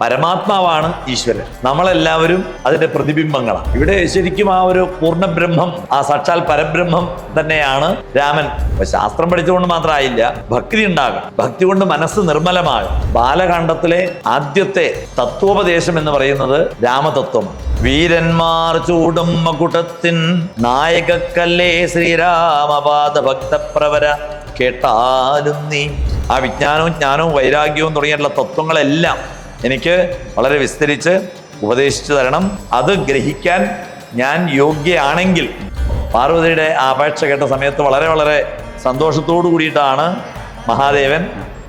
പരമാത്മാവാണ് ഈശ്വരൻ. നമ്മളെല്ലാവരും അതിന്റെ പ്രതിബിംബങ്ങളാണ്. ഇവിടെ ശരിക്കും ആ ഒരു പൂർണ ബ്രഹ്മം ആ സാക്ഷാൽ പരബ്രഹ്മം തന്നെയാണ് രാമൻ. ശാസ്ത്രം പഠിച്ചുകൊണ്ട് മാത്രമായില്ല ഭക്തി ഉണ്ടാകും ഭക്തി കൊണ്ട് മനസ്സ് നിർമ്മലമാകും ബാലകാണ്ഡത്തിലെ ആദ്യത്തെ തത്വോപദേശം എന്ന് പറയുന്നത് രാമതത്വം. വീരന്മാർ ചൂടും മകുടത്തിൻ നായകക്കല്ലേ ശ്രീരാമപാദ ഭക്തപ്രവര കേട്ടാലും നീ ആ വിജ്ഞാനവും ജ്ഞാനവും വൈരാഗ്യവും തുടങ്ങിയിട്ടുള്ള തത്വങ്ങളെല്ലാം എനിക്ക് വളരെ വിസ്തരിച്ച് ഉപദേശിച്ചു തരണം. അത് ഗ്രഹിക്കാൻ ഞാൻ യോഗ്യയാണെങ്കിൽ. പാർവതിയുടെ ആ അപേക്ഷ കേട്ട സമയത്ത് വളരെ വളരെ സന്തോഷത്തോടു കൂടിയിട്ടാണ് മഹാദേവൻ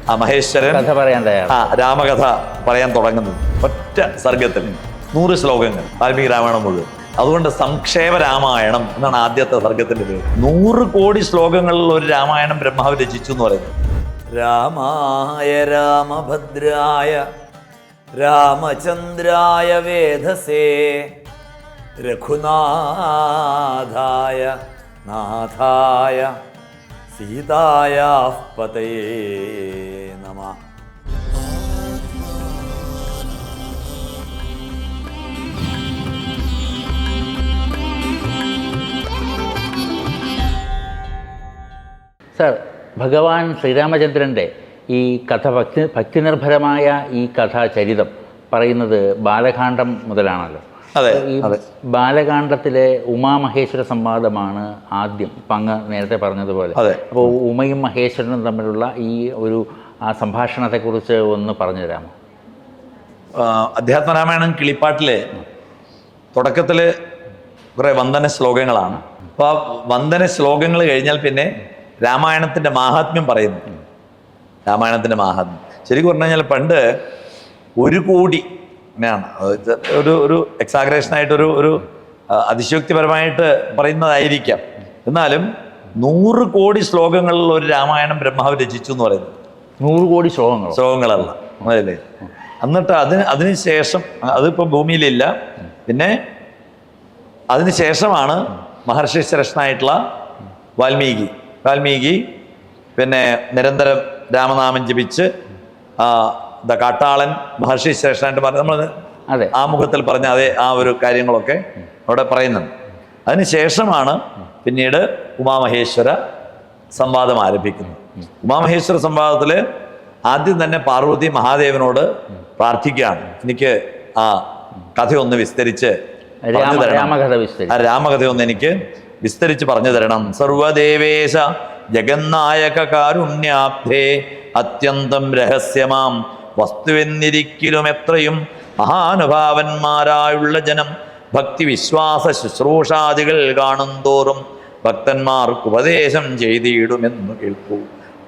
ആ മഹേശ്വരൻ കഥ പറയാൻ ആ രാമകഥ പറയാൻ തുടങ്ങുന്നത്. ഒറ്റ സർഗത്തിൽ നൂറ് ശ്ലോകങ്ങൾ വാൽമീകി രാമായണം മുഴുവൻ. അതുകൊണ്ട് സംക്ഷേപ രാമായണം എന്നാണ് ആദ്യത്തെ സർഗത്തിന്റെ പേര്. നൂറ് കോടി ശ്ലോകങ്ങളിൽ ഒരു രാമായണം ബ്രഹ്മാവ് രചിച്ചു എന്ന് പറയുന്നത്. രാമായ രാമഭദ്രായ രാമചന്ദ്രായ വേധസേ രഘുനാഥായ നാഥായ സീതായാ പതയേ നമ. സർ ഭഗവാൻ ശ്രീരാമചന്ദ്രന്റെ ഈ കഥ ഭക്തി ഭക്തിനിർഭരമായ ഈ കഥാചരിതം പറയുന്നത് ബാലകാന്ഡം മുതലാണല്ലോ. അതെ. ഈ അതെ. ബാലകാന്ഡത്തിലെ ഉമാമഹേശ്വര സംവാദമാണ് ആദ്യം പങ്ങ് നേരത്തെ പറഞ്ഞതുപോലെ. അതെ. അപ്പോൾ ഉമയും മഹേശ്വരനും തമ്മിലുള്ള ഈ ഒരു ആ സംഭാഷണത്തെക്കുറിച്ച് ഒന്ന് പറഞ്ഞു തരാമോ അധ്യാത്മരാമായണം കിളിപ്പാട്ടിലെ തുടക്കത്തിൽ കുറേ വന്ദന ശ്ലോകങ്ങളാണ്. അപ്പോൾ ആ വന്ദന ശ്ലോകങ്ങൾ കഴിഞ്ഞാൽ പിന്നെ രാമായണത്തിന്റെ മാഹാത്മ്യം പറയുന്നു. രാമായണത്തിന്റെ മാഹാത്മ്യം. ശരിക്കും പറഞ്ഞു കഴിഞ്ഞാൽ പണ്ട് ഒരു കോടി അങ്ങനെയാണ് ഇത് ഒരു ഒരു എക്സാഗ്രേഷൻ ആയിട്ടൊരു ഒരു അതിശോക്തിപരമായിട്ട് അതിശയോക്തിപരമായിട്ട് പറയുന്നതായിരിക്കാം. എന്നാലും നൂറ് കോടി ശ്ലോകങ്ങളിൽ ഒരു രാമായണം ബ്രഹ്മാവ് രചിച്ചു എന്ന് പറയുന്നത് നൂറ് കോടി ശ്ലോകങ്ങൾ ശ്ലോകങ്ങളല്ല. അതല്ലേ? എന്നിട്ട് അതിന് അതിന് ശേഷം അതിപ്പോൾ ഭൂമിയിലില്ല. പിന്നെ അതിന് ശേഷമാണ് മഹർഷി ശ്രേഷ്ഠനായിട്ടുള്ള വാൽമീകി. വാൽമീകി പിന്നെ നിരന്തരം രാമനാമം ജപിച്ച് ദ കാട്ടാളൻ മഹർഷി ശ്രേഷ്ഠനായിട്ട് പറഞ്ഞ നമ്മൾ അതെ. ആ മുഖത്തിൽ പറഞ്ഞ അതേ ആ ഒരു കാര്യങ്ങളൊക്കെ അവിടെ പറയുന്നുണ്ട്. അതിന് ശേഷമാണ് പിന്നീട് ഉമാമഹേശ്വര സംവാദം ആരംഭിക്കുന്നത്. ഉമാമഹേശ്വര സംവാദത്തിൽ ആദ്യം തന്നെ പാർവതി മഹാദേവനോട് പ്രാർത്ഥിക്കുകയാണ്. എനിക്ക് ആ കഥയൊന്ന് വിസ്തരിച്ച്. രാമകഥ വിസ്തരിച്ച്. ആ രാമകഥയൊന്ന് എനിക്ക് വിസ്തരിച്ച് പറഞ്ഞു തരണം. സർവദേവേശ ജഗന്നായക കാരുണ്യാബ്ധേ അത്യന്തം രഹസ്യമാം. വസ്തുവെന്നിരിക്കലും എത്രയും മഹാനുഭാവന്മാരായുള്ള ജനം. ഭക്തി വിശ്വാസ ശുശ്രൂഷാദികൾ കാണുന്തോറും ഭക്തന്മാർക്ക് ഉപദേശം ചെയ്തിടുമെന്ന് കേൾക്കൂ.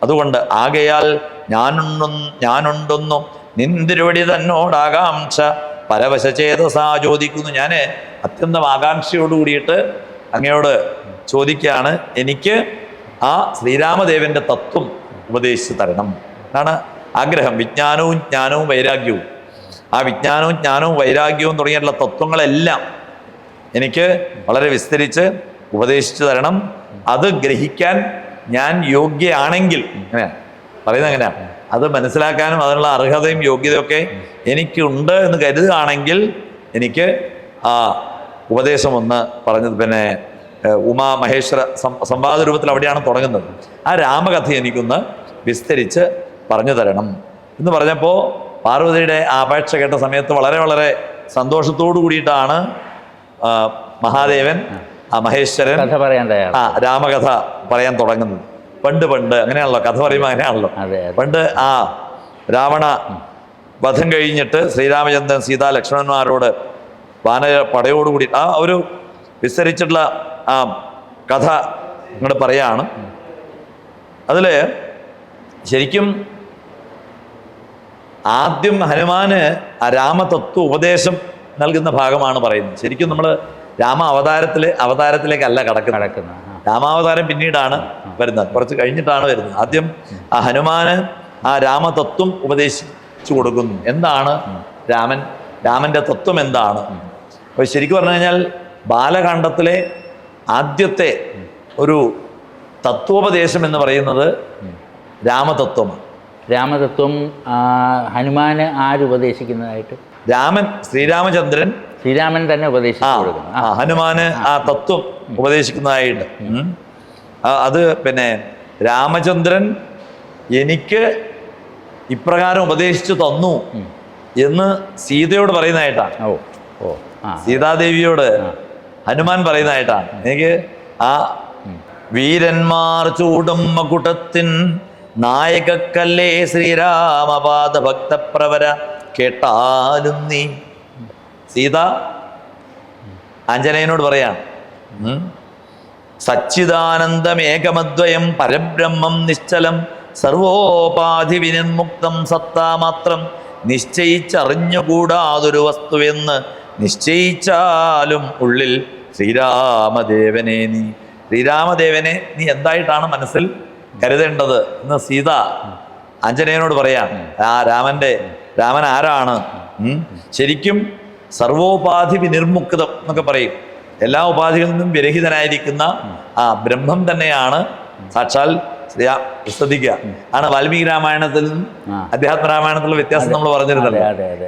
അതുകൊണ്ട് ആകയാൽ ഞാനുണ്ടു ഞാനുണ്ടെന്നും നിന്തിരുവടി തന്നോടാകാംക്ഷ. പരവശചേതസാ ചോദിക്കുന്നു ഞാൻ അത്യന്തം ആകാംക്ഷയോട് കൂടിയിട്ട് അങ്ങയോട് ചോദിക്കുകയാണ്. എനിക്ക് ആ ശ്രീരാമദേവന്റെ തത്വം ഉപദേശിച്ച് തരണം. എന്നാണ് ആഗ്രഹം. വിജ്ഞാനവും ജ്ഞാനവും വൈരാഗ്യവും. ആ വിജ്ഞാനവും ജ്ഞാനവും വൈരാഗ്യവും തുടങ്ങിയിട്ടുള്ള തത്വങ്ങളെല്ലാം എനിക്ക് വളരെ വിസ്തരിച്ച് ഉപദേശിച്ചു തരണം. അത് ഗ്രഹിക്കാൻ ഞാൻ യോഗ്യയാണെങ്കിൽ അങ്ങനെയാണ് പറയുന്നത് എങ്ങനെയാണ് അത് മനസ്സിലാക്കാനും അതിനുള്ള അർഹതയും യോഗ്യതയൊക്കെ എനിക്കുണ്ട് എന്ന് കരുതുകയാണെങ്കിൽ എനിക്ക് ആ ഉപദേശം ഒന്ന് പറഞ്ഞത് പിന്നെ ഉമാ മഹേശ്വര സം- സംവാദ രൂപത്തിൽ അവിടെയാണ് തുടങ്ങുന്നത്. ആ രാമകഥ എനിക്കൊന്ന് വിസ്തരിച്ച് പറഞ്ഞു തരണം. എന്ന് പറഞ്ഞപ്പോൾ പാർവതിയുടെ അപേക്ഷ കേട്ട സമയത്ത് വളരെ വളരെ സന്തോഷത്തോടു കൂടിയിട്ടാണ് മഹാദേവൻ ആ. മഹേശ്വരൻ കഥ പറയാൻ ആ രാമകഥ പറയാൻ തുടങ്ങുന്നത്. പണ്ട് പണ്ട് അങ്ങനെയാണല്ലോ കഥ പറയുമ്പോൾ അങ്ങനെയാണല്ലോ. അതെ അതെ. പണ്ട് ആ രാവണ വധം കഴിഞ്ഞിട്ട് ശ്രീരാമചന്ദ്രൻ സീതാ ലക്ഷ്മണന്മാരോട് വാനര പടയോടുകൂടി ആ ഒരു വിസ്തരിച്ചിട്ടുള്ള ആ കഥ ഇങ്ങോട്ട് പറയാണ്. അതിൽ ശരിക്കും ആദ്യം ഹനുമാന് ആ രാമതത്വ ഉപദേശം നൽകുന്ന ഭാഗമാണ് പറയുന്നത്. ശരിക്കും നമ്മൾ രാമ അവതാരത്തിൽ അവതാരത്തിലേക്കല്ല കടക്കുന്നത്. കിടക്കുന്ന ആ. രാമാവതാരം പിന്നീടാണ് വരുന്നത്. കുറച്ച് കഴിഞ്ഞിട്ടാണ് വരുന്നത്. ആദ്യം ആ ഹനുമാന് ആ രാമതത്വം ഉപദേശിച്ചു കൊടുക്കുന്നു. എന്താണ് രാമൻ? രാമന്റെ തത്വം എന്താണ്? അപ്പോൾ ശരിക്കും പറഞ്ഞു കഴിഞ്ഞാൽ ബാലകാണ്ഡത്തിലെ ആദ്യത്തെ ഒരു തത്വോപദേശം എന്ന് പറയുന്നത് രാമതത്വമാണ്. രാമതത്വം ഹനുമാന് ആര് ഉപദേശിക്കുന്നതായിട്ട്? രാമൻ ശ്രീരാമചന്ദ്രൻ ശ്രീരാമൻ തന്നെ ഉപദേശിക്കുന്നു ഉപദേശിച്ചു ഹനുമാന് ആ തത്വം ഉപദേശിക്കുന്നതായിട്ട്. അത് പിന്നെ രാമചന്ദ്രൻ എനിക്ക് ഇപ്രകാരം ഉപദേശിച്ചു തന്നു എന്ന് സീതയോട് പറയുന്നതായിട്ടാണ്. ഓ ഓ സീതാദേവിയോട് ഹനുമാൻ പറയുന്നതായിട്ടാണ് എനിക്ക് ആ വീരന്മാർ ചൂടും മകുടത്തിൻ നായകക്കല്ലേ ശ്രീരാമപാദ ഭക്തപ്രവര കേട്ടാലും നീ. സീത ആഞ്ജനേയനോട് പറയാ സച്ചിദാനന്ദം ഏകമദ്വയം പരബ്രഹ്മം നിശ്ചലം സർവോപാധി വിനിർമുക്തം സത്താമാത്രം നിശ്ചയിച്ചറിഞ്ഞുകൂടാതൊരു വസ്തുവെന്ന് നിശ്ചയിച്ചാലും ഉള്ളിൽ ശ്രീരാമദേവനെ നീ ശ്രീരാമദേവനെ നീ എന്തായിട്ടാണ് മനസ്സിൽ കരുതേണ്ടത് എന്ന് സീത ആഞ്ജനേയനോട് പറയാം. ആ രാമന്റെ രാമൻ ആരാണ്? ശരിക്കും സർവോപാധി വിനിർമുക്തം എന്നൊക്കെ പറയും. എല്ലാ ഉപാധികളിൽ നിന്നും വിരഹിതനായിരിക്കുന്ന ആ ബ്രഹ്മം തന്നെയാണ് സാക്ഷാൽ ശ്രീ- ശ്രദ്ധിക്കുക. ആണ് വാൽമീകി രാമായണത്തിൽ. അധ്യാത്മ രാമായണത്തിലുള്ള വ്യത്യാസം നമ്മൾ പറഞ്ഞിരുന്നല്ലോ.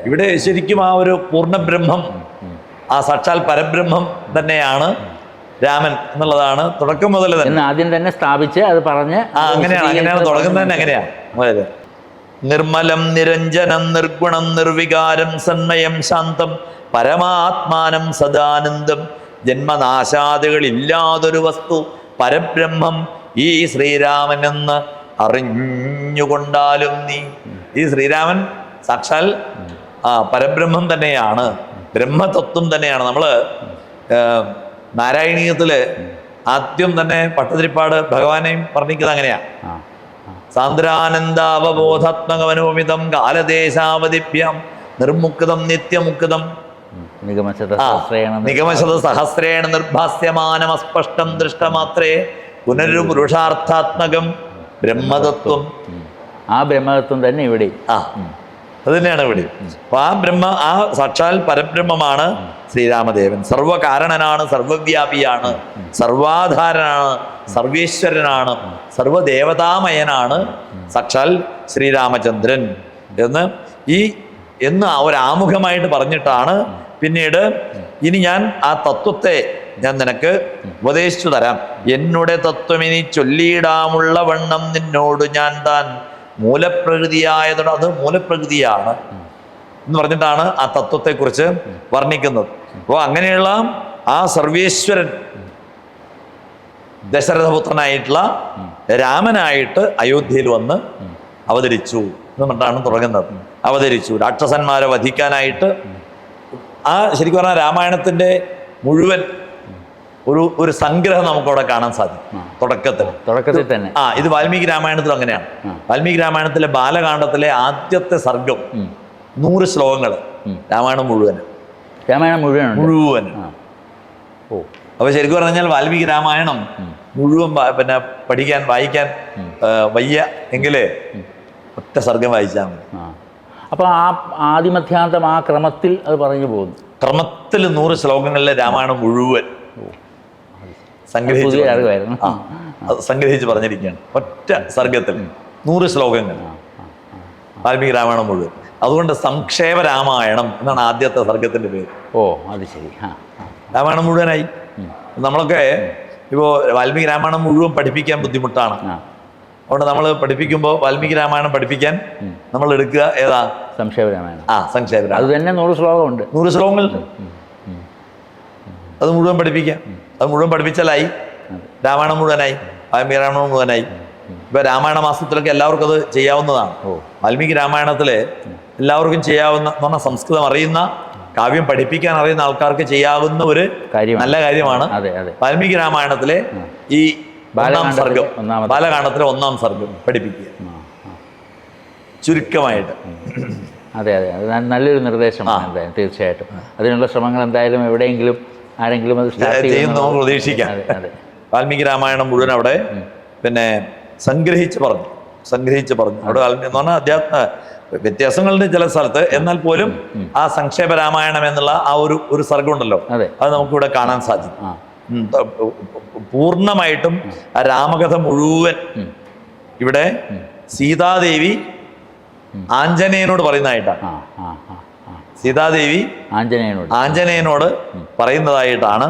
ഇവിടെ ശരിക്കും ആ ഒരു പൂർണബ്രഹ്മം ആ സാക്ഷാൽ പരബ്രഹ്മം തന്നെയാണ് രാമൻ എന്നുള്ളതാണ് തുടക്കം മുതൽ തന്നെ. ആദ്യം തന്നെ സ്ഥാപിച്ച് അത് പറഞ്ഞ് ആ അങ്ങനെയാണ് അങ്ങനെയാണ്. തുടങ്ങുന്നത് തന്നെ അങ്ങനെയാണ് അതായത് നിർമ്മലം നിരഞ്ജനം നിർഗുണം നിർവികാരം സന്മയം ശാന്തം പരമാത്മാനം സദാനന്ദം ജന്മനാശാദികളില്ലാതൊരു വസ്തു പരബ്രഹ്മം ഈ ശ്രീരാമൻ എന്ന് അറിഞ്ഞുകൊണ്ടാലും നീ. ഈ ശ്രീരാമൻ സാക്ഷാൽ ആ പരബ്രഹ്മം തന്നെയാണ്. ബ്രഹ്മതത്വം തന്നെയാണ്. നമ്മൾ നാരായണീയത്തിൽ ആദ്യം തന്നെ പട്ടതിരിപ്പാട് ഭഗവാനെയും വർണിക്കുന്നത് അങ്ങനെയാ. സാന്ദ്രാനന്ദാവബോധാത്മകമനോമിതം കാലദേശാവതിഭ്യം നിർമുക്തം നിത്യമുക്തം. നിഗമശത സഹസ്രേണ നിർഭാസ്യമാനം സഹസ്രേണ നിർഭാസ്യമാനമസ്പഷ്ടം ദൃഷ്ടമാത്രേ പുനരു പുരുഷാർത്ഥാത്മകം ബ്രഹ്മതത്വം. ആ ബ്രഹ്മതത്വം തന്നെ ഇവിടെ. ആ. അത് തന്നെയാണ് അപ്പൊ ആ ബ്രഹ്മ ആ സാക്ഷാൽ പരബ്രഹ്മമാണ് ശ്രീരാമദേവൻ. സർവകാരണനാണ് സർവവ്യാപിയാണ് സർവാധാരനാണ് സർവേശ്വരനാണ് സർവദേവതാമയനാണ് സാക്ഷാൽ ശ്രീരാമചന്ദ്രൻ എന്ന് ഈ എന്ന് ഒരാമുഖമായിട്ട് പറഞ്ഞിട്ടാണ് പിന്നീട് ഇനി ഞാൻ ആ തത്വത്തെ ഞാൻ നിനക്ക് ഉപദേശിച്ചു തരാം. എന്നുടെ തത്വം ഇനി ചൊല്ലിയിടാമുള്ള വണ്ണം നിന്നോട് ഞാൻ താൻ മൂലപ്രകൃതിയായതോടെ അത് മൂലപ്രകൃതിയാണ് എന്ന് പറഞ്ഞിട്ടാണ് ആ തത്വത്തെക്കുറിച്ച് വർണിക്കുന്നത്. അപ്പോൾ അങ്ങനെയുള്ള ആ സർവേശ്വരൻ ദശരഥപുത്രനായിട്ടുള്ള രാമനായിട്ട് അയോധ്യയിൽ വന്ന് അവതരിച്ചു എന്ന് പറഞ്ഞാണ് തുടങ്ങുന്നത്. അവതരിച്ചു. രാക്ഷസന്മാരെ വധിക്കാനായിട്ട് ആ ശരിക്കും പറഞ്ഞാൽ രാമായണത്തിന്റെ മുഴുവൻ ഒരു ഒരു സംഗ്രഹം നമുക്കവിടെ കാണാൻ സാധിക്കും. തുടക്കത്തിൽ. തുടക്കത്തിൽ തന്നെ. ആ ഇത് വാൽമീകി രാമായണത്തിൽ അങ്ങനെയാണ്. വാൽമീകി രാമായണത്തിലെ ബാലകാണ്ഡത്തിലെ ആദ്യത്തെ സർഗം. നൂറ് ശ്ലോകങ്ങൾ. രാമായണം മുഴുവൻ രാമായണം മുഴുവൻ മുഴുവൻ ഓ. അപ്പൊ ശരിക്കും പറഞ്ഞാൽ വാൽമീകി രാമായണം മുഴുവൻ പിന്നെ പഠിക്കാൻ വായിക്കാൻ വയ്യ എങ്കിലേ ഒറ്റ സർഗം വായിച്ചാൽ മതി. ആ. അപ്പോൾ ആ ആദിമധ്യാന്തം ആ ക്രമത്തിൽ അത് പറഞ്ഞു പോകുന്നു. ക്രമത്തിൽ നൂറ് ശ്ലോകങ്ങളിലെ രാമായണം മുഴുവൻ. സംഗ്രഹിച്ച്. അറിവായിരുന്നു സംഗ്രഹിച്ച് പറഞ്ഞിരിക്കുകയാണ്. ഒറ്റ സർഗത്തിൽ നൂറ് ശ്ലോകങ്ങൾ. വാൽമീകി രാമായണം മുഴുവൻ. അതുകൊണ്ട് സംക്ഷേപ രാമായണം എന്നാണ് ആദ്യത്തെ സർഗത്തിന്റെ പേര്. ഓ അത് ശരി. രാമായണം മുഴുവനായി. നമ്മളൊക്കെ ഇപ്പോൾ വാൽമീകി രാമായണം മുഴുവൻ പഠിപ്പിക്കാൻ ബുദ്ധിമുട്ടാണ്. അതുകൊണ്ട് നമ്മൾ പഠിപ്പിക്കുമ്പോൾ വാൽമീകി രാമായണം പഠിപ്പിക്കാൻ നമ്മൾ എടുക്കുക ഏതാ? സംക്ഷേപ രാമായണം. ആ സംക്ഷേപ അത് തന്നെ നൂറ് ശ്ലോകമുണ്ട്. നൂറ് ശ്ലോകങ്ങളുണ്ട് അത് മുഴുവൻ പഠിപ്പിക്കാം. അത് മുഴുവൻ പഠിപ്പിച്ചാലായി. രാമായണം മുഴുവനായി. വാൽമീകി മുഴുവനായി. ഇപ്പൊ രാമായണ മാസത്തിലൊക്കെ എല്ലാവർക്കും അത് ചെയ്യാവുന്നതാണ്. ഓ. വാൽമീകി രാമായണത്തിൽ എല്ലാവർക്കും ചെയ്യാവുന്ന എന്ന് പറഞ്ഞാൽ സംസ്കൃതം അറിയുന്ന കാവ്യം പഠിപ്പിക്കാൻ അറിയുന്ന ആൾക്കാർക്ക് ചെയ്യാവുന്ന ഒരു കാര്യമാണ്. നല്ല കാര്യമാണ്. വാൽമീകി രാമായണത്തിലെ ഈ ഒന്നാം സർഗം ബാലകാണത്തിലെ ബാലകാണ്ഡത്തിലെ ഒന്നാം സർഗം പഠിപ്പിക്കുക. ചുരുക്കമായിട്ട്. അതെ അതെ. അത് നല്ലൊരു നിർദ്ദേശമാണ് എന്തായാലും തീർച്ചയായിട്ടും. അതിനുള്ള ശ്രമങ്ങൾ എന്തായാലും എവിടെയെങ്കിലും ആരെങ്കിലും അത് സ്റ്റാർട്ട് ചെയ്യുന്ന നമുക്ക് പ്രതീക്ഷിക്കാം. വാൽമീകി രാമായണം മുഴുവൻ അവിടെ പിന്നെ സംഗ്രഹിച്ച് പറഞ്ഞു. സംഗ്രഹിച്ച് പറഞ്ഞു. അവിടെ വാൽമീകി എന്ന് പറഞ്ഞാൽ അധ്യാത്മ വ്യത്യാസങ്ങളുണ്ട് ചില സ്ഥലത്ത് എന്നാൽ പോലും ആ സംക്ഷേപ രാമായണം എന്നുള്ള ആ ഒരു ഒരു സർഗമുണ്ടല്ലോ. അതെ. നമുക്കിവിടെ കാണാൻ സാധിക്കും. പൂർണമായിട്ടും ആ രാമകഥ മുഴുവൻ ഇവിടെ സീതാദേവി ആഞ്ജനേയനോട് പറയുന്നതായിട്ടാണ്. സീതാദേവി ആഞ്ജനേയനോട്. ആഞ്ജനേയനോട് പറയുന്നതായിട്ടാണ്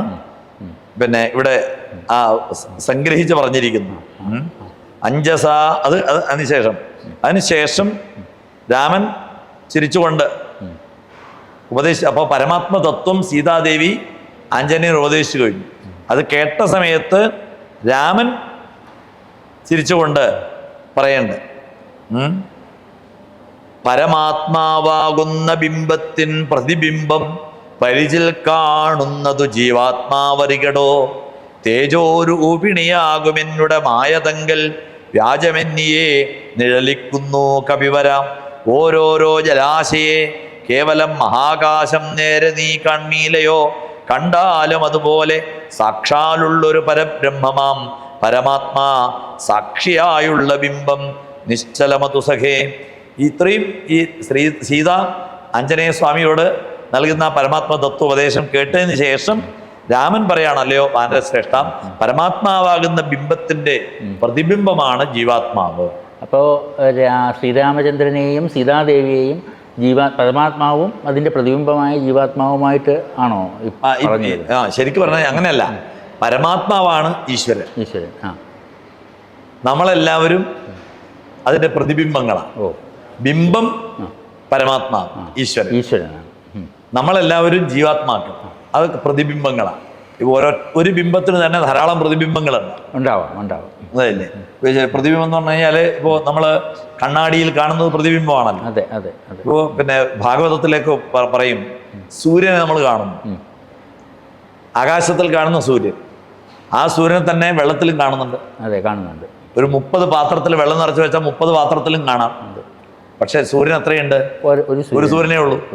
പിന്നെ ഇവിടെ ആ സംഗ്രഹിച്ച് പറഞ്ഞിരിക്കുന്നു. അഞ്ചസ അത് അത് അതിനുശേഷം. അതിനുശേഷം രാമൻ ചിരിച്ചുകൊണ്ട് ഉപദേശിച്ചു അപ്പോൾ പരമാത്മതത്വം സീതാദേവി ആഞ്ജനേയൻ ഉപദേശിച്ചു കഴിഞ്ഞു. അത് കേട്ട സമയത്ത് രാമൻ ചിരിച്ചുകൊണ്ട് പറയണ്ട്. പരമാത്മാവാകുന്ന ബിംബത്തിൻ പ്രതിബിംബം പരിചിൽ കാണുന്നതു ജീവാത്മാവരികടോ. തേജോരൂപിണിയാകുമെന്നുടെ മായതങ്കൽ വ്യാജമെന്നിയെ നിഴലിക്കുന്നു കവിവരാം ഓരോരോ ജലാശയെ കേവലം മഹാകാശം നേരെ നീ കൺമീലയോ. കണ്ടാലും അതുപോലെ സാക്ഷാലുള്ളൊരു പരബ്രഹ്മമാം. പരമാത്മാ സാക്ഷിയായുള്ള ബിംബം നിശ്ചലമതു സഖേ ഇത്രയും ഈ ശ്രീ സീത ആഞ്ജനേയ സ്വാമിയോട് നൽകുന്ന പരമാത്മ തത്വോപദേശം കേട്ടതിന് ശേഷം രാമൻ പറയാണല്ലയോ വാനരശ്രേഷ്ഠ പരമാത്മാവാകുന്ന ബിംബത്തിന്റെ പ്രതിബിംബമാണ് ജീവാത്മാവ്. അപ്പോൾ ശ്രീരാമചന്ദ്രനെയും സീതാദേവിയെയും ജീവാ പരമാത്മാവും അതിന്റെ പ്രതിബിംബമായ ജീവാത്മാവുമായിട്ട് ആണോ ആ, ശരിക്കും പറഞ്ഞാൽ അങ്ങനെയല്ല. പരമാത്മാവാണ് ഈശ്വരൻ. ഈശ്വരൻ ആ. നമ്മളെല്ലാവരും അതിന്റെ പ്രതിബിംബങ്ങളാണ്. ഓ. ബിംബം പരമാത്മാ ഈശ്വരൻ. ഈശ്വരനാണ് നമ്മളെല്ലാവരും ജീവാത്മാക്കൾ. അത് പ്രതിബിംബങ്ങളാണ്. ഇപ്പൊ ഓരോ ഒരു ബിംബത്തിന് തന്നെ ധാരാളം പ്രതിബിംബങ്ങളുണ്ട്. ഉണ്ടാവാം ഉണ്ടാവാം. അതല്ലേ? ഇപ്പൊ പ്രതിബിംബം എന്ന് പറഞ്ഞു കഴിഞ്ഞാൽ ഇപ്പോൾ നമ്മൾ കണ്ണാടിയിൽ കാണുന്നത് പ്രതിബിംബമാണല്ലോ. അതെ അതെ ഇപ്പോ ഇപ്പോൾ പിന്നെ ഭാഗവതത്തിലേക്ക് പറയും സൂര്യനെ നമ്മൾ കാണുന്നു. ആകാശത്തിൽ കാണുന്ന സൂര്യൻ. ആ സൂര്യനെ തന്നെ വെള്ളത്തിലും കാണുന്നുണ്ട്. അതെ കാണുന്നുണ്ട്. ഒരു മുപ്പത് പാത്രത്തിൽ വെള്ളം നിറച്ച് വെച്ചാൽ മുപ്പത് പാത്രത്തിലും കാണാം. പക്ഷെ സൂര്യൻ അത്രയുണ്ട്. ഒരു സൂര്യനേ ഉള്ളൂ.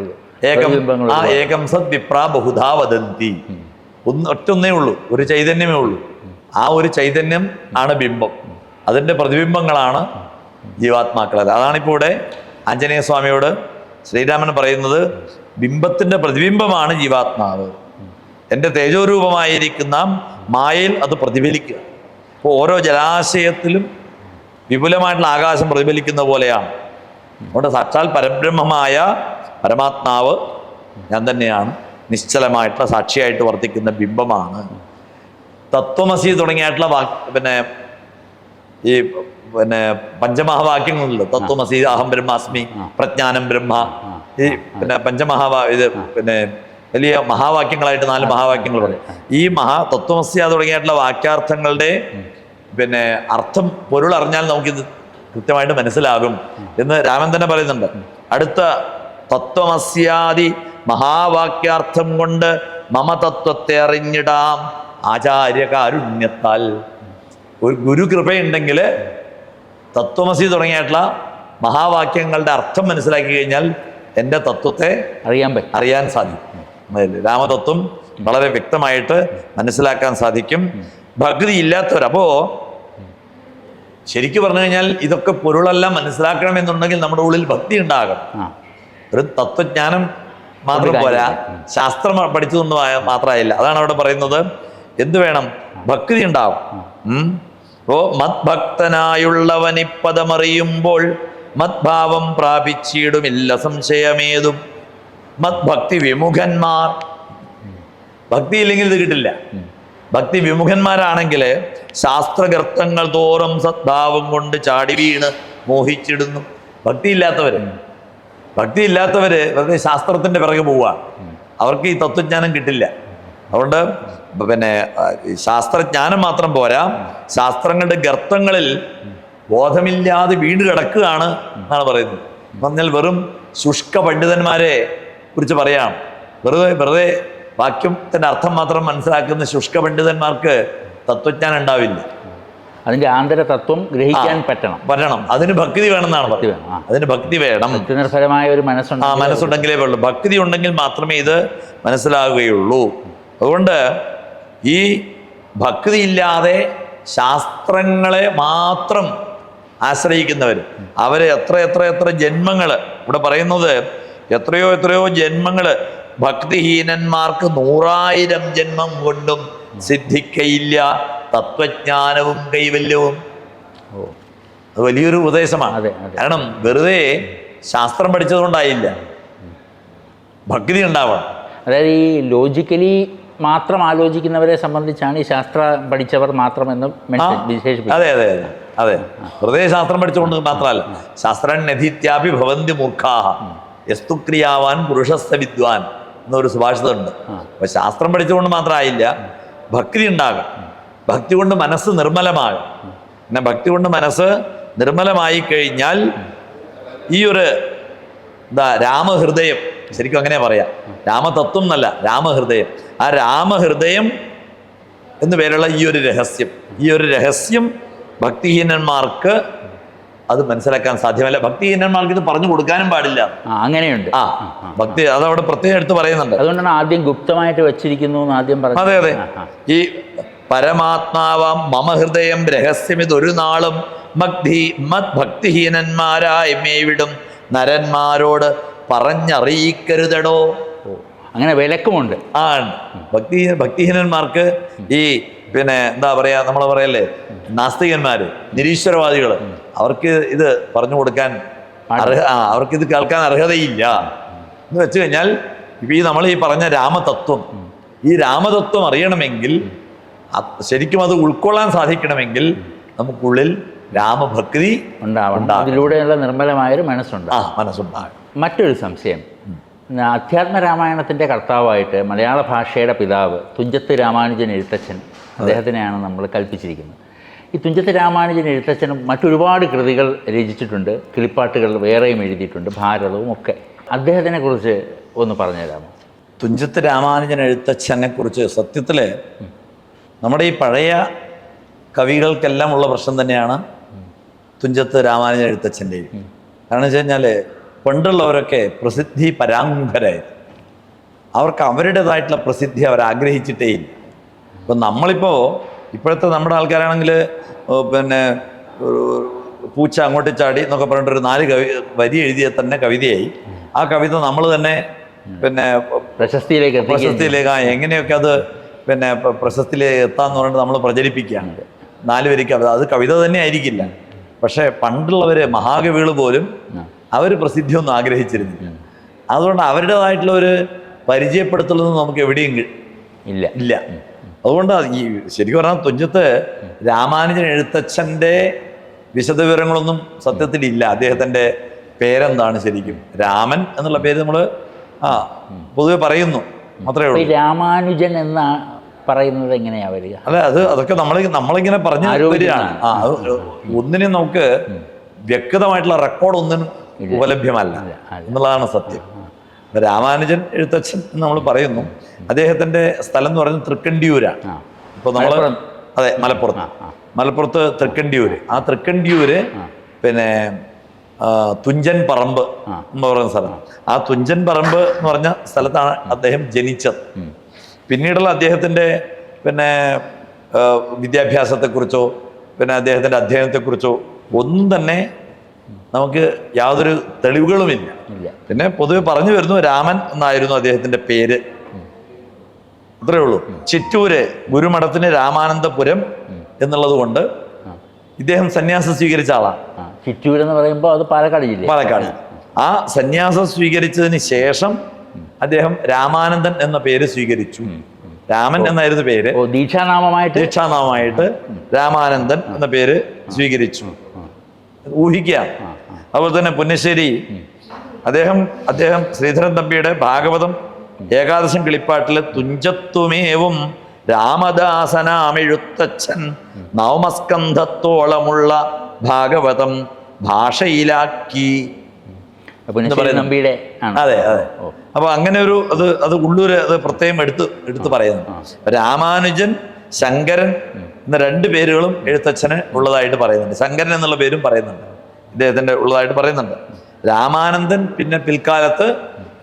ഏകം ആ ഏകം സദ്വിപ്രാ ബഹുധാ വദന്തി. ഒന്ന് ഒറ്റൊന്നേ ഉള്ളൂ. ഒരു ചൈതന്യമേ ഉള്ളൂ. ആ ഒരു ചൈതന്യം ആണ് ബിംബം. അതിന്റെ പ്രതിബിംബങ്ങളാണ് ജീവാത്മാക്കൾ അതാണിപ്പോൾ ഇവിടെ ആഞ്ജനേയ സ്വാമിയോട് ശ്രീരാമൻ പറയുന്നത്. ബിംബത്തിന്റെ പ്രതിബിംബമാണ് ജീവാത്മാവ്. എന്റെ തേജോരൂപമായിരിക്കുന്ന മായയിൽ അത് പ്രതിഫലിക്കുക. അപ്പോൾ ഓരോ ജലാശയത്തിലും വിപുലമായിട്ടുള്ള ആകാശം പ്രതിഫലിക്കുന്ന പോലെയാണ്. അതുകൊണ്ട് സാക്ഷാൽ പരബ്രഹ്മമായ പരമാത്മാവ് ഞാൻ തന്നെയാണ്. നിശ്ചലമായിട്ടുള്ള സാക്ഷിയായിട്ട് വർത്തിക്കുന്ന ബിംബമാണ്. തത്വമസി തുടങ്ങിയായിട്ടുള്ള വാക് പിന്നെ ഈ പിന്നെ പഞ്ചമഹാവാക്യങ്ങളുണ്ട് തത്വമസി അഹം ബ്രഹ്മാസ്മി പ്രജ്ഞാനം ബ്രഹ്മ ഈ പിന്നെ പഞ്ചമഹാവാ ഇത് പിന്നെ വലിയ മഹാവാക്യങ്ങളായിട്ട് നാല് മഹാവാക്യങ്ങൾ പറയും. ഈ മഹാ തത്വമസ്യ തുടങ്ങിയായിട്ടുള്ള വാക്യാർത്ഥങ്ങളുടെ പിന്നെ അർത്ഥം പൊരുൾ അറിഞ്ഞാൽ നമുക്കിത് കൃത്യമായിട്ട് മനസ്സിലാകും എന്ന് രാമൻ തന്നെ പറയുന്നുണ്ട്. അടുത്ത തത്വമസ്യാദി മഹാവാക്യാർത്ഥം കൊണ്ട് മമ തത്വത്തെ അറിഞ്ഞിടാം. ആചാര്യകാരുണ്യത്താൽ. ഒരു ഗുരു കൃപയുണ്ടെങ്കിൽ തത്വമസി തുടങ്ങിയിട്ടുള്ള മഹാവാക്യങ്ങളുടെ അർത്ഥം മനസ്സിലാക്കി കഴിഞ്ഞാൽ എന്റെ തത്വത്തെ അറിയാൻ പറ്റും. അറിയാൻ സാധിക്കും? രാമതത്വം വളരെ വ്യക്തമായിട്ട് മനസ്സിലാക്കാൻ സാധിക്കും. ഭക്തി ഇല്ലാത്തവർ അപ്പോ ശരിക്കു പറഞ്ഞു കഴിഞ്ഞാൽ ഇതൊക്കെ പൊരുളെല്ലാം മനസ്സിലാക്കണമെന്നുണ്ടെങ്കിൽ നമ്മുടെ ഉള്ളിൽ ഭക്തി ഉണ്ടാകണം. ഒരു തത്വജ്ഞാനം മാത്രം പോരാ. ശാസ്ത്രം പഠിച്ചതൊന്നും ആയ- മാത്രമായില്ല. അതാണ് അവിടെ പറയുന്നത്. എന്ത് വേണം? ഭക്തി ഉണ്ടാവും. അപ്പോ മദ്ഭക്തനായുള്ളവനിപ്പദമറിയുമ്പോൾ മത്ഭാവം പ്രാപിച്ചിടുമില്ല സംശയമേതും. മത്ഭക്തി വിമുഖന്മാർ. ഭക്തി ഇല്ലെങ്കിൽ ഇത് കിട്ടില്ല. ഭക്തി വിമുഖന്മാരാണെങ്കിൽ ശാസ്ത്രഗർത്തങ്ങൾ തോറും സദ്ഭാവം കൊണ്ട് ചാടി വീണ് മോഹിച്ചിടുന്നു. ഭക്തി ഇല്ലാത്തവർ ഭക്തി ഇല്ലാത്തവര് വെറുതെ ശാസ്ത്രത്തിന്റെ പിറകെ പോവുക അവർക്ക് ഈ തത്വജ്ഞാനം കിട്ടില്ല. അതുകൊണ്ട് പിന്നെ ശാസ്ത്രജ്ഞാനം മാത്രം പോരാ. ശാസ്ത്രങ്ങളുടെ ഗർത്തങ്ങളിൽ ബോധമില്ലാതെ വീണ് കിടക്കുകയാണ് എന്നാണ് പറയുന്നത്. പറഞ്ഞാൽ വെറും ശുഷ്ക പണ്ഡിതന്മാരെ കുറിച്ച് പറയാം. വെറുതെ വെറുതെ വാക്യത്തിന്റെ അർത്ഥം മാത്രം മനസ്സിലാക്കുന്ന ശുഷ്ക പണ്ഡിതന്മാർക്ക് തത്വജ്ഞാനം ഉണ്ടാവില്ല. അതിന്റെ ആന്തര തത്വം ഗ്രഹിക്കാൻ പറ്റണം. പറ്റണം അതിന് ഭക്തി വേണമെന്നാണ് ഭക്തി വേണം. അതിന് ഭക്തി വേണം. ഭക്തിനിർഭരമായ ഒരു ആ മനസ്സുണ്ടെങ്കിലേ ഉള്ളൂ. ഭക്തി ഉണ്ടെങ്കിൽ മാത്രമേ ഇത് മനസ്സിലാകുകയുള്ളൂ. അതുകൊണ്ട് ഈ ഭക്തി ഇല്ലാതെ ശാസ്ത്രങ്ങളെ മാത്രം ആശ്രയിക്കുന്നവർ അവരെ എത്ര എത്ര എത്ര ജന്മങ്ങൾ ഇവിടെ പറയുന്നത് എത്രയോ എത്രയോ ജന്മങ്ങൾ ഭക്തിഹീനന്മാർക്ക് നൂറായിരം ജന്മം കൊണ്ടും സിദ്ധിക്കയില്ല. തത്വജ്ഞാനവും കൈവല്യവും. അത് വലിയൊരു ഉപദേശമാണ്. കാരണം വെറുതെ ശാസ്ത്രം പഠിച്ചതുകൊണ്ടായില്ല. ഭക്തി ഉണ്ടാവണം. അതായത് ഈ ലോജിക്കലി മാത്രം ആലോചിക്കുന്നവരെ സംബന്ധിച്ചാണ് ഈ ശാസ്ത്രം പഠിച്ചവർ മാത്രമെന്ന് എന്ന് അതെ അതെ അതെ അതെ. വെറുതെ ശാസ്ത്രം പഠിച്ചുകൊണ്ട് മാത്രമല്ല. ശാസ്ത്രണ്യധീത്യാപി ഭവന്തി മൂർഖാഹ. യസ്തുക്രിയാവാൻ പുരുഷസ്ഥ വിദ്വാൻ. എന്നൊരു സുഭാഷിതമുണ്ട് അപ്പൊ ശാസ്ത്രം പഠിച്ചുകൊണ്ട് മാത്രമായില്ല ഭക്തി ഉണ്ടാകും. ഭക്തി കൊണ്ട് മനസ്സ് നിർമ്മലമാകും. പിന്നെ ഭക്തി കൊണ്ട് മനസ്സ് നിർമ്മലമായി കഴിഞ്ഞാൽ ഈ ഒരു എന്താ രാമഹൃദയം ശരിക്കും അങ്ങനെ പറയാം. രാമതത്വം എന്നല്ല രാമഹൃദയം. ആ രാമഹൃദയം എന്ന് പേരുള്ള ഈ ഒരു രഹസ്യം ഈ ഒരു രഹസ്യം ഭക്തിഹീനന്മാർക്ക് അത് മനസ്സിലാക്കാൻ സാധ്യമല്ല. ഭക്തിഹീനന്മാർക്ക് ഇത് പറഞ്ഞു കൊടുക്കാനും പാടില്ല. അങ്ങനെയുണ്ട്. ആ ഭക്തി അതവിടെ പ്രത്യേകം എടുത്ത് പറയുന്നുണ്ട്. അതുകൊണ്ടാണ് ആദ്യം ഗുപ്തമായിട്ട് വെച്ചിരിക്കുന്നു എന്ന് ആദ്യം പറഞ്ഞു അതെ അതെ. ഈ പരമാത്മാവാം മമ ഹൃദയം രഹസ്യമിതൊരു നാളും ഭക്തി മത് ഭക്തിഹീനന്മാരായി മേവിടും. നരന്മാരോട് പറഞ്ഞറിയിക്കരുതടോ. അങ്ങനെ വിലക്കുമുണ്ട്. ആ ഭക്തി ഭക്തിഹീനന്മാർക്ക് ഈ പിന്നെ എന്താ പറയാ നമ്മൾ പറയല്ലേ നാസ്തികന്മാര് നിരീശ്വരവാദികൾ. അവർക്ക് ഇത് പറഞ്ഞു കൊടുക്കാൻ അർഹ അവർക്ക് ഇത് കേൾക്കാൻ അർഹതയില്ല. എന്ന് വെച്ച് കഴിഞ്ഞാൽ ഇപ്പൊ ഈ നമ്മൾ ഈ പറഞ്ഞ രാമതത്വം ഈ രാമതത്വം അറിയണമെങ്കിൽ ശരിക്കും അത് ഉൾക്കൊള്ളാൻ സാധിക്കണമെങ്കിൽ നമുക്കുള്ളിൽ രാമഭക്തി ഉണ്ടാവണം. അതിലൂടെയുള്ള നിർമ്മലമായൊരു മനസ്സുണ്ടാകും ആ മനസ്സുണ്ടാകും മറ്റൊരു സംശയം. അധ്യാത്മ രാമായണത്തിന്റെ കർത്താവായിട്ട് മലയാള ഭാഷയുടെ പിതാവ് തുഞ്ചത്ത് രാമാനുജൻ എഴുത്തച്ഛൻ അദ്ദേഹത്തിനെയാണ് നമ്മൾ കൽപ്പിച്ചിരിക്കുന്നത്. ഈ തുഞ്ചത്ത് രാമാനുജൻ എഴുത്തച്ഛനും മറ്റൊരുപാട് കൃതികൾ രചിച്ചിട്ടുണ്ട്. കിളിപ്പാട്ടുകൾ വേറെയും എഴുതിയിട്ടുണ്ട് ഭാരതവും ഒക്കെ. അദ്ദേഹത്തിനെ കുറിച്ച് ഒന്ന് പറഞ്ഞുതരാമോ? തുഞ്ചത്ത് രാമാനുജൻ എഴുത്തച്ഛനെ കുറിച്ച് സത്യത്തിൽ നമ്മുടെ ഈ പഴയ കവികൾക്കെല്ലാം ഉള്ള പ്രശ്നം തന്നെയാണ് തുഞ്ചത്ത് രാമാനുജൻ എഴുത്തച്ഛന്റെയും. കാരണം വെച്ച് കഴിഞ്ഞാൽ പണ്ടുള്ളവരൊക്കെ പ്രസിദ്ധി പരാങ്മുഖരായിരുന്നു അവർക്ക് അവരുടേതായിട്ടുള്ള പ്രസിദ്ധി അവർ ആഗ്രഹിച്ചിട്ടേ ഇല്ല. ഇപ്പം നമ്മളിപ്പോൾ ഇപ്പോഴത്തെ നമ്മുടെ ആൾക്കാരാണെങ്കിൽ പിന്നെ പൂച്ച അങ്ങോട്ട് ചാടി എന്നൊക്കെ പറഞ്ഞിട്ട് ഒരു നാല് കവി വരി എഴുതിയ തന്നെ കവിതയായി. ആ കവിത നമ്മൾ തന്നെ പിന്നെ പ്രശസ്തിയിലേക്ക് പ്രശസ്തിയിലേക്ക് ആ എങ്ങനെയൊക്കെ അത് പിന്നെ പ്രശസ്തിയിലേക്ക് എത്താന്ന് പറഞ്ഞിട്ട് നമ്മൾ പ്രചരിപ്പിക്കുകയാണ്. നാല് വരിക്ക് കവിത അത് കവിത തന്നെ ആയിരിക്കില്ല. പക്ഷേ പണ്ടുള്ളവർ മഹാകവികൾ പോലും അവർ പ്രസിദ്ധിയൊന്നും ആഗ്രഹിച്ചിരുന്നില്ല. അതുകൊണ്ട് അവരുടേതായിട്ടുള്ള ഒരു പരിചയപ്പെടുത്തലൊന്നും നമുക്ക് എവിടെയും ഇല്ല. ഇല്ല. അതുകൊണ്ട് ഈ ശരിക്കും പറഞ്ഞാൽ തുഞ്ചത്ത് രാമാനുജൻ എഴുത്തച്ഛന്റെ വിശദവിവരങ്ങളൊന്നും സത്യത്തിൽ ഇല്ല. അദ്ദേഹത്തിന്റെ പേരെന്താണ് ശരിക്കും? രാമൻ എന്നുള്ള പേര് നമ്മൾ ആ പൊതുവെ പറയുന്നു. മാത്രമേ ഉള്ളൂ. രാമാനുജൻ എന്ന പറയുന്നത് എങ്ങനെയാ വരിക? അല്ല അത് അതൊക്കെ നമ്മൾ നമ്മളിങ്ങനെ പറഞ്ഞ. വരികയാണ്. ആ ഒന്നിനും നമുക്ക് വ്യക്തമായിട്ടുള്ള റെക്കോർഡ് ഒന്നിനും ഉപലഭ്യമല്ല. എന്നുള്ളതാണ് സത്യം. രാമാനുജൻ എഴുത്തച്ഛൻ എന്ന് നമ്മൾ പറയുന്നു. അദ്ദേഹത്തിന്റെ സ്ഥലം എന്ന് പറയുന്നത് തൃക്കണ്ടിയൂരാണ്. ഇപ്പൊ നമ്മൾ അതെ മലപ്പുറത്ത്. മലപ്പുറത്ത് തൃക്കണ്ടിയൂര്. ആ തൃക്കണ്ടിയൂര് പിന്നെ തുഞ്ചൻ പറമ്പ്. എന്ന് പറയുന്ന സ്ഥലം. ആ. തുഞ്ചൻ പറമ്പ് എന്ന് പറഞ്ഞ സ്ഥലത്താണ് അദ്ദേഹം ജനിച്ചത്. പിന്നീടുള്ള അദ്ദേഹത്തിന്റെ പിന്നെ വിദ്യാഭ്യാസത്തെക്കുറിച്ചോ പിന്നെ അദ്ദേഹത്തിന്റെ അധ്യയനത്തെക്കുറിച്ചോ ഒന്നും തന്നെ നമുക്ക് യാതൊരു തെളിവുകളുമില്ല. പിന്നെ പൊതുവെ പറഞ്ഞു വരുന്നു രാമൻ എന്നായിരുന്നു അദ്ദേഹത്തിന്റെ പേര്. അത്രേ ഉള്ളൂ. ചിറ്റൂര് ഗുരുമഠത്തിന് രാമാനന്ദപുരം എന്നുള്ളത് കൊണ്ട് ഇദ്ദേഹം സന്യാസം സ്വീകരിച്ച ആളാണ്. ചിറ്റൂർ എന്ന് പറയുമ്പോൾ അത് പാലക്കാട് ജില്ല. പാലക്കാട്. ആ സന്യാസം സ്വീകരിച്ചതിന് ശേഷം അദ്ദേഹം രാമാനന്ദൻ എന്ന പേര് സ്വീകരിച്ചു. രാമൻ എന്നായിരുന്നു പേര്. ദീക്ഷാനാമമായിട്ട്? ദീക്ഷാനാമമായിട്ട് രാമാനന്ദൻ എന്ന പേര് സ്വീകരിച്ചു. ഊഹിക്കാം അതുപോലെ തന്നെ പുന്നശ്ശേരി അദ്ദേഹം അദ്ദേഹം ശ്രീധരൻ തമ്പിയുടെ ഭാഗവതം ഏകാദശം കിളിപ്പാട്ടിലെ തുഞ്ചത്വമേവും രാമദാസനാമെഴുത്തച്ഛൻ നവമസ്കന്ധത്തോളമുള്ള ഭാഗവതം ഭാഷയിലാക്കി? നമ്പിയുടെ അതെ അതെ. അപ്പോൾ അപ്പൊ അങ്ങനെ ഒരു അത് അത് ഉള്ളൂര് അത് പ്രത്യേകം എടുത്ത് എടുത്ത് പറയുന്നു. രാമാനുജൻ ശങ്കരൻ എന്ന രണ്ട് പേരുകളും എഴുത്തച്ഛന് ഉള്ളതായിട്ട് പറയുന്നുണ്ട്. ശങ്കരൻ എന്നുള്ള പേരും പറയുന്നുണ്ട്. ഇദ്ദേഹത്തിന്റെ ഉള്ളതായിട്ട് പറയുന്നുണ്ട്. രാമാനന്ദൻ പിന്നെ പിൽക്കാലത്ത്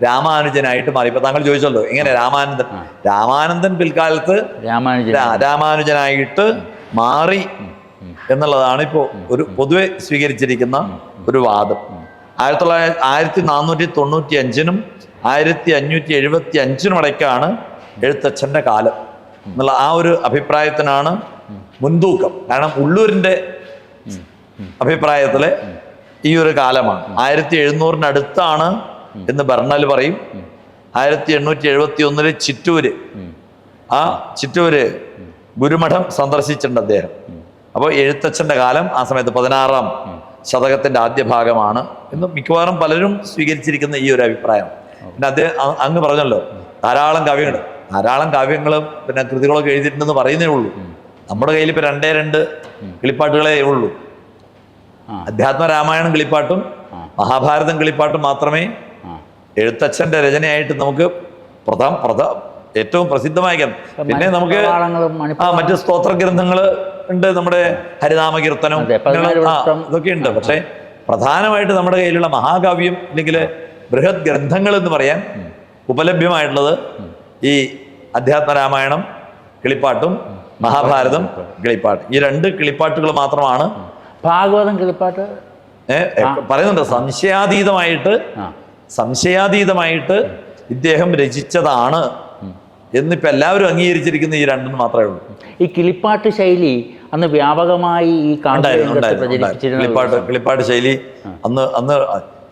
രാമാനുജനായിട്ട് മാറി. ഇപ്പൊ താങ്കൾ ചോദിച്ചല്ലോ ഇങ്ങനെ രാമാനന്ദൻ? രാമാനന്ദൻ പിൽക്കാലത്ത് രാമാനുജൻ. രാമാനുജനായിട്ട് മാറി എന്നുള്ളതാണ് ഇപ്പോൾ ഒരു പൊതുവെ സ്വീകരിച്ചിരിക്കുന്ന ഒരു വാദം. ആയിരത്തി തൊള്ളായിരത്തി ആയിരത്തി നാനൂറ്റി തൊണ്ണൂറ്റി അഞ്ചിനും ആയിരത്തി അഞ്ഞൂറ്റി എഴുപത്തി അഞ്ചിനും ഇടയ്ക്കാണ് എഴുത്തച്ഛന്റെ കാലം എന്നുള്ള ആ ഒരു അഭിപ്രായത്തിനാണ് മുൻതൂക്കം. കാരണം ഉള്ളൂരിന്റെ അഭിപ്രായത്തിൽ ഈ ഒരു കാലമാണ്. ആയിരത്തി എഴുന്നൂറിനടുത്താണ് എന്ന് ബർണൽ പറയും. ആയിരത്തി എണ്ണൂറ്റി എഴുപത്തി ഒന്നിൽ ചിറ്റൂര്. ആ ചിറ്റൂര് ഗുരുമഠം സന്ദർശിച്ചിട്ടുണ്ട് അദ്ദേഹം. അപ്പോൾ എഴുത്തച്ഛന്റെ കാലം ആ സമയത്ത് പതിനാറാം ശതകത്തിന്റെ ആദ്യ ഭാഗമാണ് എന്ന് മിക്കവാറും പലരും സ്വീകരിച്ചിരിക്കുന്ന ഈ ഒരു അഭിപ്രായം. പിന്നെ അദ്ദേഹം അങ്ങ് പറഞ്ഞല്ലോ ധാരാളം കവികൾ ധാരാളം കാവ്യങ്ങളും പിന്നെ കൃതികളൊക്കെ എഴുതിയിട്ടുണ്ടെന്ന് പറയുന്നേ ഉള്ളൂ. നമ്മുടെ കയ്യിൽ ഇപ്പൊ രണ്ടേ രണ്ട് കിളിപ്പാട്ടുകളേ ഉള്ളൂ. ആ. അധ്യാത്മ രാമായണം കിളിപ്പാട്ടും മഹാഭാരതം കിളിപ്പാട്ടും മാത്രമേ എഴുത്തച്ഛന്റെ രചനയായിട്ട് നമുക്ക് പ്രധാന പ്രധാ ഏറ്റവും പ്രസിദ്ധമായ ഗ്രന്ഥം പിന്നെ നമുക്ക് ആ മറ്റു സ്തോത്ര ഗ്രന്ഥങ്ങൾ ഉണ്ട് നമ്മുടെ ഹരിനാമ കീർത്തനം. ഇതൊക്കെ ഉണ്ട്. പക്ഷേ പ്രധാനമായിട്ട് നമ്മുടെ കയ്യിലുള്ള മഹാകാവ്യം അല്ലെങ്കിൽ ബൃഹത് ഗ്രന്ഥങ്ങൾ എന്ന് പറയാൻ ഉപലഭ്യമായിട്ടുള്ളത് ഈ അധ്യാത്മ രാമായണം കിളിപ്പാട്ടും മഹാഭാരതം കിളിപ്പാട്ട്. ഈ രണ്ട് കിളിപ്പാട്ടുകൾ മാത്രമാണ് ഭാഗവതം കിളിപ്പാട്ട്? പറയുന്നുണ്ട് സംശയാതീതമായിട്ട് സംശയാതീതമായിട്ട് ഇദ്ദേഹം രചിച്ചതാണ് എന്നിപ്പോ എല്ലാവരും അംഗീകരിച്ചിരിക്കുന്ന ഈ രണ്ടെന്ന് മാത്രമേ ഉള്ളൂ. ഈ കിളിപ്പാട്ട് ശൈലി അന്ന് വ്യാപകമായി ഈ. കിളിപ്പാട്ട് കിളിപ്പാട്ട് ശൈലി അന്ന് അന്ന്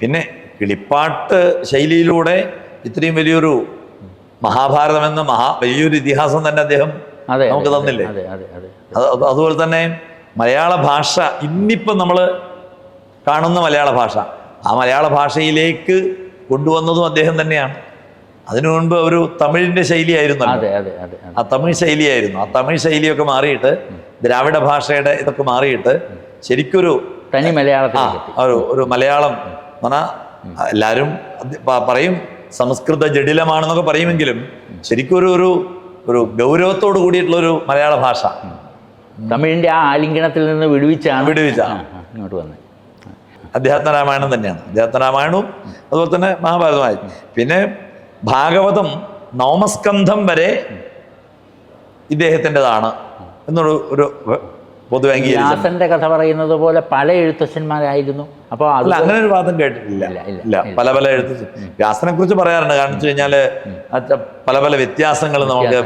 പിന്നെ കിളിപ്പാട്ട് ശൈലിയിലൂടെ ഇത്രയും വലിയൊരു മഹാഭാരതം എന്ന മഹാ വലിയൊരു ഇതിഹാസം തന്നെ അദ്ദേഹം നമുക്ക് തന്നില്ലേ? അതെ അതെ അതെ. അത് അത് അതുപോലെ തന്നെ മലയാള ഭാഷ ഇന്നിപ്പം നമ്മൾ കാണുന്ന മലയാള ഭാഷ. ആ മലയാള ഭാഷയിലേക്ക് കൊണ്ടുവന്നതും അദ്ദേഹം തന്നെയാണ്. അതിനു മുൻപ് ഒരു തമിഴിന്റെ ശൈലിയായിരുന്നു ആ തമിഴ് ശൈലിയായിരുന്നു. ആ തമിഴ് ശൈലിയൊക്കെ മാറിയിട്ട് ദ്രാവിഡ ഭാഷയുടെ ഇതൊക്കെ മാറിയിട്ട് ശരിക്കൊരു തനി മലയാള ഒരു ഒരു മലയാളം എന്ന് പറഞ്ഞാൽ എല്ലാവരും പറയും സംസ്കൃത ജടിലമാണെന്നൊക്കെ പറയുമെങ്കിലും ശരിക്കും ഒരു ഒരു ഒരു ഗൗരവത്തോട് കൂടിയിട്ടുള്ള ഒരു മലയാള ഭാഷ. തമിഴിന്റെ ആ ആലിംഗനത്തിൽ നിന്ന് വിടുവിച്ചാണ് വിടുവിച്ച. ഇങ്ങോട്ട് വന്നത് അധ്യാത്മ രാമായണം തന്നെയാണ്. അധ്യാത്മ രാമായണവും അതുപോലെ തന്നെ മഹാഭാരതമായി പിന്നെ ഭാഗവതം നവമസ്കന്ധം വരെ ഇദ്ദേഹത്തിന്റെതാണ് എന്നൊരു ഒരു പൊതുവെ വ്യാസന്റെ കഥ പറയുന്നത് പോലെ പല എഴുത്തച്ഛന്മാരായിരുന്നു. അപ്പോൾ അല്ല അങ്ങനെ ഒരു വാദം കേട്ടിട്ടില്ല. ഇല്ല, പല പല എഴുത്ത വ്യാസനെ കുറിച്ച് പറയാറുണ്ട്. കാരണം വെച്ച് കഴിഞ്ഞാൽ പല പല വ്യത്യാസങ്ങൾ നമുക്ക്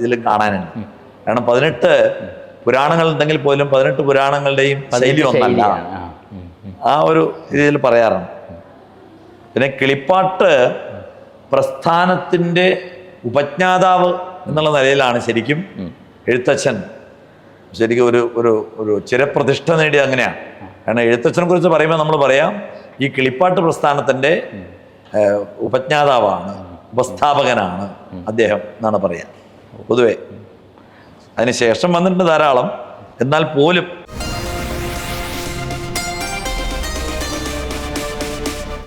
ഇതിലും കാണാനുണ്ട്. കാരണം പതിനെട്ട് പുരാണങ്ങൾ ഉണ്ടെങ്കിൽ പോലും പതിനെട്ട് പുരാണങ്ങളുടെയും ശൈലി ഒന്നല്ല. ആ, ഒരു രീതിയിൽ പറയാറുണ്ട്. പിന്നെ കിളിപ്പാട്ട് പ്രസ്ഥാനത്തിന്റെ ഉപജ്ഞാതാവ് എന്നുള്ള നിലയിലാണ് ശരിക്കും എഴുത്തച്ഛൻ. ശരിക്കും ഒരു ഒരു ഒരു ചിരപ്രതിഷ്ഠ നേടി അങ്ങനെയാണ്. കാരണം എഴുത്തച്ഛനെ കുറിച്ച് പറയുമ്പോൾ നമ്മൾ പറയാം ഈ കിളിപ്പാട്ട് പ്രസ്ഥാനത്തിന്റെ ഉപജ്ഞാതാവാണ് ഉപസ്ഥാപകനാണ് അദ്ദേഹം എന്നാണ് പറയാം പൊതുവെ അതിനുശേഷം വന്നിട്ടുണ്ട് ധാരാളം. എന്നാൽ പോലും